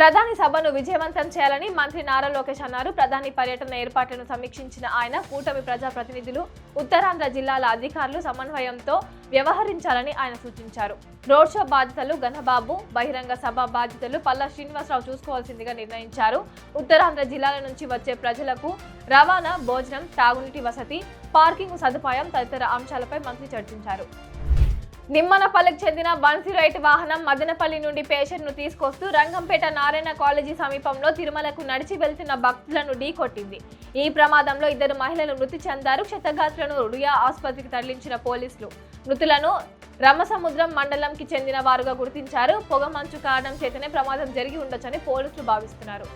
ప్రధాని సభను విజయవంతం చేయాలని మంత్రి నారా లోకేష్ అన్నారు. ప్రధాని పర్యటన ఏర్పాట్లను సమీక్షించిన ఆయన కూటమి ప్రజాప్రతినిధులు ఉత్తరాంధ్ర జిల్లాల అధికారులు సమన్వయంతో వ్యవహరించాలని ఆయన సూచించారు. రోడ్ షో బాధ్యతలు ఘనబాబు బహిరంగ సభ బాధ్యతలు పల్లా శ్రీనివాసరావు చూసుకోవాల్సిందిగా నిర్ణయించారు. ఉత్తరాంధ్ర జిల్లాల నుంచి వచ్చే ప్రజలకు రవాణా భోజనం తాగునీటి వసతి పార్కింగ్ సదుపాయం తదితర అంశాలపై మంత్రి చర్చించారు. నిమ్మనపల్లికి చెందిన బన్సీ రైట్ ఎయిట్ వాహనం మదనపల్లి నుండి పేషెంట్ను తీసుకొస్తూ రంగంపేట నారాయణ కాలేజీ సమీపంలో తిరుమలకు నడిచి వెళ్తున్న భక్తులను ఢీకొట్టింది ఈ ప్రమాదంలో ఇద్దరు మహిళలు మృతి చెందారు. క్షతగాత్రులను రుయా ఆసుపత్రికి తరలించిన పోలీసులు మృతులను రమసముద్రం మండలంకి చెందిన వారుగా గుర్తించారు. పొగ మంచు కారణం చేతనే ప్రమాదం జరిగి ఉండొచ్చని పోలీసులు భావిస్తున్నారు.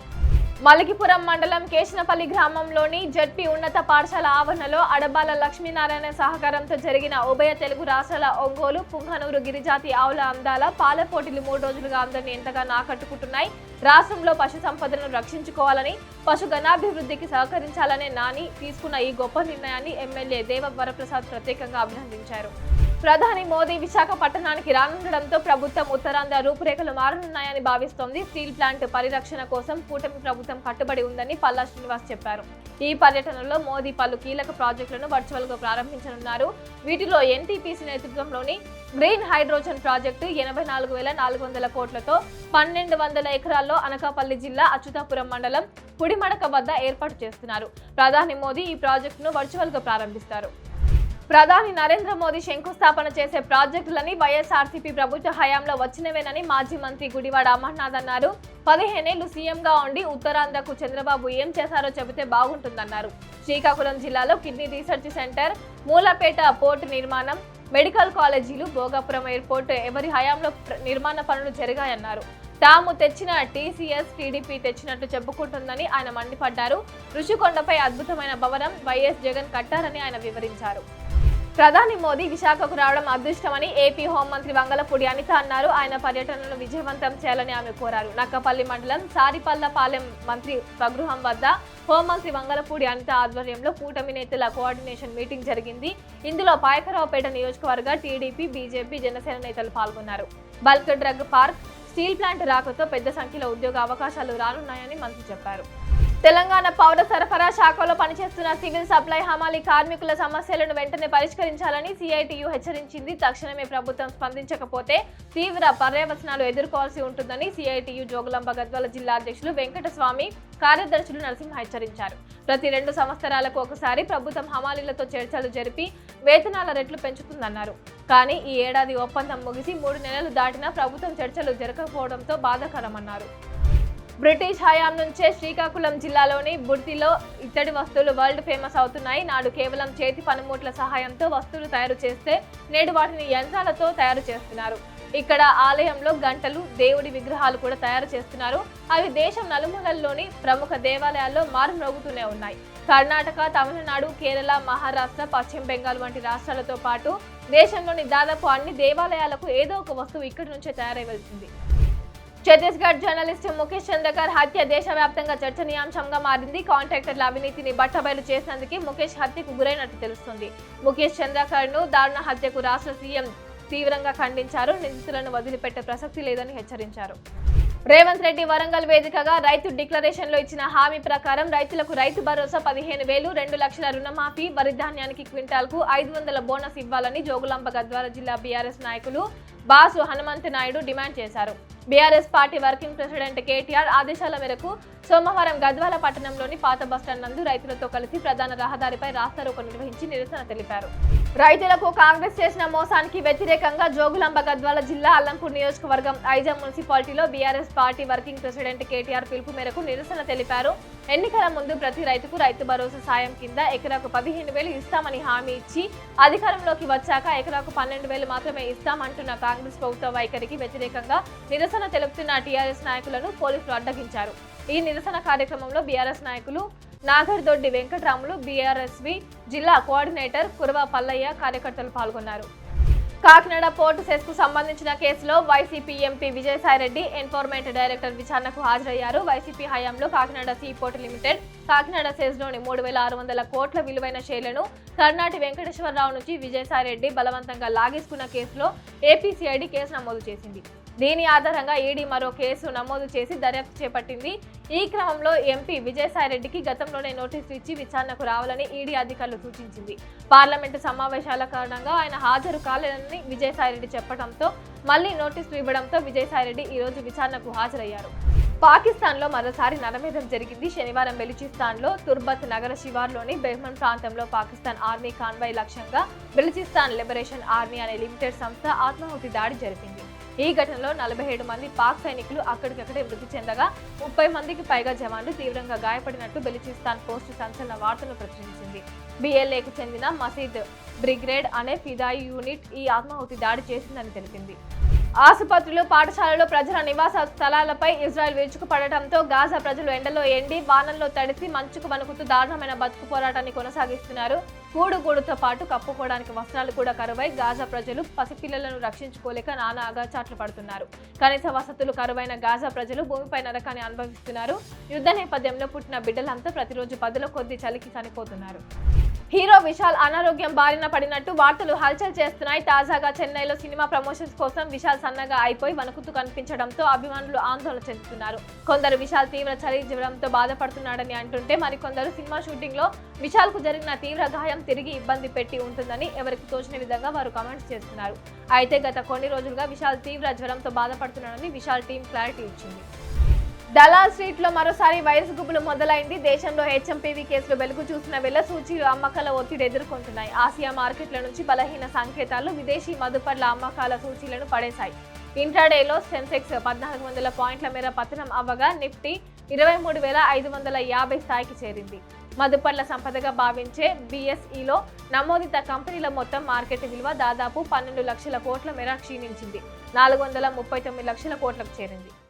మలికిపురం మండలం కేశనపల్లి గ్రామంలోని జడ్పీ ఉన్నత పాఠశాల ఆవరణలో అడబాల లక్ష్మీనారాయణ సహకారంతో జరిగిన ఉభయ తెలుగు రాష్ట్రాల ఒంగోలు పుంగనూరు గిరిజాతి ఆవుల అందాల పాల పోటీలు మూడు రోజులుగా అందరిని ఎంతగానో ఆకట్టుకుంటున్నాయి రాష్ట్రంలో పశు సంపదను రక్షించుకోవాలని పశు గణాభివృద్ధికి సహకరించాలనే నాని తీసుకున్న ఈ గొప్ప నిర్ణయాన్ని ఎమ్మెల్యే దేవ వరప్రసాద్ ప్రత్యేకంగా అభినందించారు. ప్రధాని మోదీ విశాఖపట్టణానికి రానుండడంతో ప్రభుత్వం ఉత్తరాంధ్ర రూపురేఖలు మారనున్నాయని భావిస్తోంది. స్టీల్ ప్లాంట్ పరిరక్షణ కోసం కూటమి ప్రభుత్వం కట్టుబడి ఉందని పల్లా శ్రీనివాస్ చెప్పారు. ఈ పర్యటనలో మోదీ పలు కీలక ప్రాజెక్టులను వర్చువల్గా ప్రారంభించనున్నారు. వీటిలో ఎన్టీపీసీ నేతృత్వంలోని గ్రీన్ హైడ్రోజన్ ప్రాజెక్టు ఎనభై నాలుగు వేల నాలుగు వందల కోట్లతో పన్నెండు వందల ఎకరాల్లో అనకాపల్లి జిల్లా అచ్యుతాపురం మండలం పుడిమడక వద్ద ఏర్పాటు చేస్తున్నారు. ప్రధాని మోదీ ఈ ప్రాజెక్టును వర్చువల్గా ప్రారంభిస్తారు. ప్రధాని నరేంద్ర మోదీ శంకుస్థాపన చేసే ప్రాజెక్టులని వైఎస్ఆర్సీపీ ప్రభుత్వ హయాంలో వచ్చినవేనని మాజీ మంత్రి గుడివాడ అమర్నాథ్ అన్నారు. పదిహేనేళ్ళు సీఎంగా ఉండి ఉత్తరాంధ్రకు చంద్రబాబు ఏం చేశారో చెబితే బాగుంటుందన్నారు. శ్రీకాకుళం జిల్లాలో kidney research centre Mulapeta port నిర్మాణం మెడికల్ కాలేజీలు భోగాపురం ఎయిర్పోర్ట్ ఎవరి హయాంలో నిర్మాణ పనులు జరిగాయన్నారు. తాము తెచ్చిన టీసీఎస్ టీడీపీ తెచ్చినట్లు చెప్పుకుంటుందని ఆయన మండిపడ్డారు. ఋషికొండపై అద్భుతమైన భవనం వైఎస్ జగన్ కట్టారని ఆయన వివరించారు. ప్రధాని మోదీ విశాఖకు రావడం అదృష్టమని ఏపీ హోంమంత్రి వంగలపూడి అనిత అన్నారు. ఆయన పర్యటనను విజయవంతం చేయాలని ఆమె కోరారు. నక్కపల్లి మండలం సారిపల్లపాలెం మంత్రి స్వగృహం వద్ద హోంమంత్రి వంగలపూడి అనిత ఆధ్వర్యంలో కూటమి నేతల కోఆర్డినేషన్ మీటింగ్ జరిగింది. ఇందులో పాయకరావుపేట నియోజకవర్గ టీడీపీ బీజేపీ జనసేన నేతలు పాల్గొన్నారు. Bulk drug park steel plant రాకతో పెద్ద సంఖ్యలో ఉద్యోగ అవకాశాలు రానున్నాయని మంత్రి చెప్పారు. తెలంగాణ పౌర సరఫరా శాఖలో పనిచేస్తున్న సివిల్ సప్లై హమాలి కార్మికుల సమస్యలను వెంటనే పరిష్కరించాలని సిఐటియు హెచ్చరించింది. తక్షణమే ప్రభుత్వం స్పందించకపోతే తీవ్ర పర్యవసనాలు ఎదుర్కోవాల్సి ఉంటుందని సిఐటియు జోగులాంబ గద్వాల జిల్లా అధ్యక్షులు వెంకటస్వామి కార్యదర్శులు నరసింహ హెచ్చరించారు. ప్రతి రెండు సంవత్సరాలకు ఒకసారి ప్రభుత్వం హమాలీలతో చర్చలు జరిపి వేతనాల రెట్లు పెంచుతుందన్నారు. కానీ ఈ ఏడాది ఒప్పందం ముగిసి మూడు నెలలు దాటినా ప్రభుత్వం చర్చలు జరగకపోవడంతో బాధాకరమన్నారు. బ్రిటిష్ హయాం నుంచే శ్రీకాకుళం జిల్లాలోని బుర్తిలో ఇత్తడి వస్తువులు వరల్డ్ ఫేమస్ అవుతున్నాయి. నాడు కేవలం చేతి పనిముట్ల సహాయంతో వస్తువులు తయారు చేస్తే నేడు వాటిని యంత్రాలతో తయారు చేస్తున్నారు. ఇక్కడ ఆలయంలో గంటలు దేవుడి విగ్రహాలు కూడా తయారు చేస్తున్నారు. అవి దేశం నలుమూలల్లోని ప్రముఖ దేవాలయాల్లో మారుమ్రోగుతూనే ఉన్నాయి. కర్ణాటక తమిళనాడు కేరళ మహారాష్ట్ర పశ్చిమ బెంగాల్ వంటి రాష్ట్రాలతో పాటు దేశంలోని దాదాపు అన్ని దేవాలయాలకు ఏదో ఒక వస్తువు ఇక్కడి నుంచే తయారై వెళ్తుంది ఛత్తీస్గఢ్ జర్నలిస్ట్ ముఖేష్ చంద్రకర్ హత్య దేశవ్యాప్తంగా చర్చనీయాంశంగా మారింది. కాంట్రాక్టర్ల అవినీతిని బట్టబయలు చేసినందుకే ముఖేష్ హత్యకు గురైనట్టు తెలుస్తుంది. ముఖేష్ చంద్రకర్ను దారుణ హత్యకు రాష్ట్ర సీఎం తీవ్రంగా ఖండించారు. నిందితులను వదిలిపెట్టే ప్రసక్తి లేదని హెచ్చరించారు. రేవంత్ రెడ్డి వరంగల్ వేదికగా రైతు డిక్లరేషన్లో ఇచ్చిన హామీ ప్రకారం రైతులకు రైతు భరోసా పదిహేను వేలు రెండు లక్షల రుణమాఫీ వరి ధాన్యానికి క్వింటాల్కు ఐదు వందల బోనస్ ఇవ్వాలని జోగులాంబ గద్వాల జిల్లా బీఆర్ఎస్ నాయకులు బాసు హనుమంత్ నాయుడు డిమాండ్ చేశారు. BRS party working president KTR ఆదేశాల మేరకు సోమవారం గద్వాల పట్టణంలోని పాత బస్టాండ్ నందు రైతులతో కలిసి ప్రధాన రహదారిపై రాస్తారోకో నిర్వహించి నిరసన తెలిపారు. రైతులకు కాంగ్రెస్ చేసిన మోసానికి వ్యతిరేకంగా జోగులాంబ గద్వాల జిల్లా అల్లంపూర్ నియోజకవర్గం ఐజా మున్సిపాలిటీలో BRS party working president KTR పిలుపు మేరకు నిరసన తెలిపారు. ఎన్నికల ముందు ప్రతి రైతుకు రైతు భరోసా సాయం కింద ఎకరాకు పదిహేను వేలు ఇస్తామని హామీ ఇచ్చి అధికారంలోకి వచ్చాక ఎకరాకు పన్నెండు వేలు మాత్రమే ఇస్తామంటున్న కాంగ్రెస్ ప్రభుత్వ వైఖరికి వ్యతిరేకంగా నిరసన తెలుపుతున్న టీఆర్ఎస్ నాయకులను పోలీసులు అడ్డగించారు. ఈ నిరసన కార్యక్రమంలో బీఆర్ఎస్ నాయకులు నాగర్దొడ్డి వెంకటరాములు బీఆర్ఎస్వి జిల్లా కోఆర్డినేటర్ కురవ పల్లయ్య కార్యకర్తలు పాల్గొన్నారు. కాకినాడ పోర్టు సెస్కు సంబంధించిన కేసులో YCP MP Vijayasai Reddy enforcement director విచారణకు హాజరయ్యారు. వైసీపీ హయాంలో Kakinada sea port limited Kakinada సెస్లోని మూడు వేల ఆరు వందల కోట్ల విలువైన షేర్లను కర్ణాటి వెంకటేశ్వరరావు నుంచి విజయసాయిరెడ్డి బలవంతంగా లాగేసుకున్న కేసులో ఏపీసీఐడి కేసు నమోదు చేసింది. దీని ఆధారంగా ఈడీ మరో కేసు నమోదు చేసి దర్యాప్తు చేపట్టింది. ఈ క్రమంలో ఎంపీ విజయసాయిరెడ్డికి గతంలోనే నోటీసు ఇచ్చి విచారణకు రావాలని ఈడీ అధికారులు సూచించింది. పార్లమెంటు సమావేశాల కారణంగా ఆయన హాజరు కాలేదని విజయసాయిరెడ్డి చెప్పడంతో మళ్ళీ నోటీసులు ఇవ్వడంతో విజయసాయిరెడ్డి ఈ రోజు విచారణకు హాజరయ్యారు. పాకిస్తాన్లో మరోసారి నరమేధం జరిగింది. శనివారం బెలుచిస్తాన్లో తుర్బత్ నగర శివార్లోని బెహ్మన్ ప్రాంతంలో పాకిస్తాన్ ఆర్మీ కాన్వాయ్ లక్ష్యంగా బెలుచిస్తాన్ లిబరేషన్ ఆర్మీ అనే లిమిటెడ్ సంస్థ ఆత్మాహుతి దాడి జరిపింది. ఈ ఘటనలో నలభై ఏడు మంది పాక్ సైనికులు అక్కడికక్కడే మృతి చెందగా ముప్పై మందికి పైగా జవాన్లు తీవ్రంగా గాయపడినట్టు బెలిచిస్తాన్ పోస్ట్ సంచలన వార్తలు ప్రచురించింది. బిఎల్ఏకు చెందిన మసీద్ బ్రిగ్రేడ్ అనే ఫిదాయి యూనిట్ ఈ ఆత్మాహుతి దాడి చేసిందని తెలిపింది. ఆసుపత్రులు పాఠశాలలు ప్రజల నివాస స్థలాలపై ఇజ్రాయెల్ విరుచుకుపడటంతో గాజా ప్రజలు ఎండలో ఎండి వానల్లో తడిసి మంచుకు వణుకుతూ దారుణమైన బతుకు పోరాటాన్ని కొనసాగిస్తున్నారు. గూడుతో పాటు కప్పుకోవడానికి వస్త్రాలు కూడా కరువై గాజా ప్రజలు పసిపిల్లలను రక్షించుకోలేక నానా అగాచాట్లు పడుతున్నారు. కనీస వసతులు కరువైన గాజా ప్రజలు భూమిపై నరకాన్ని అనుభవిస్తున్నారు. యుద్ధ నేపథ్యంలో పుట్టిన బిడ్డలంతా ప్రతిరోజు పదుల కొద్ది చలికి చనిపోతున్నారు. హీరో విశాల్ అనారోగ్యం బారిన పడినట్టు వార్తలు హల్చల్ చేస్తున్నాయి. తాజాగా చెన్నైలో సినిమా ప్రమోషన్స్ కోసం విశాల్ సన్నగా అయిపోయి వణుకుతూ కనిపించడంతో అభిమానులు ఆందోళన చెందుతున్నారు. కొందరు విశాల్ తీవ్ర చలి జీవడంతో బాధపడుతున్నాడని అంటుంటే మరికొందరు సినిమా షూటింగ్లో విశాల్కు జరిగిన తీవ్ర గాయం తిరిగి ఇబ్బంది పెట్టి ఉంటుందని ఎవరికి తోచిన విధంగా వారు కామెంట్స్ చేస్తున్నారు. అయితే గత కొన్ని రోజులుగా విశాల్ తీవ్ర జ్వరంతో బాధపడుతున్నాడని విశాల్ టీం క్లారిటీ ఇచ్చింది. దలాల్ స్ట్రీట్లో మరోసారి వైరస్ గుబులు మొదలైంది. దేశంలో హెచ్ఎంపీవీ కేసులు వెలుగు చూసిన వేళ సూచీలు అమ్మకాల ఒత్తిడి ఎదుర్కొంటున్నాయి. ఆసియా మార్కెట్ల నుంచి బలహీన సంకేతాలు విదేశీ మదుపర్ల అమ్మకాల సూచీలను పడేశాయి. ఇంట్రాడేలో సెన్సెక్స్ పద్నాలుగు వందల పాయింట్ల మేర పతనం అవ్వగా నిఫ్టీ ఇరవై మూడు వేల ఐదు వందల యాభై స్థాయికి చేరింది. మదుపర్ల సంపదగా భావించే బీఎస్ఈలో నమోదిత కంపెనీల మొత్తం మార్కెట్ విలువ దాదాపు పన్నెండు లక్షల కోట్ల మేర క్షీణించింది. నాలుగు వందల ముప్పై తొమ్మిది లక్షల కోట్లకు చేరింది.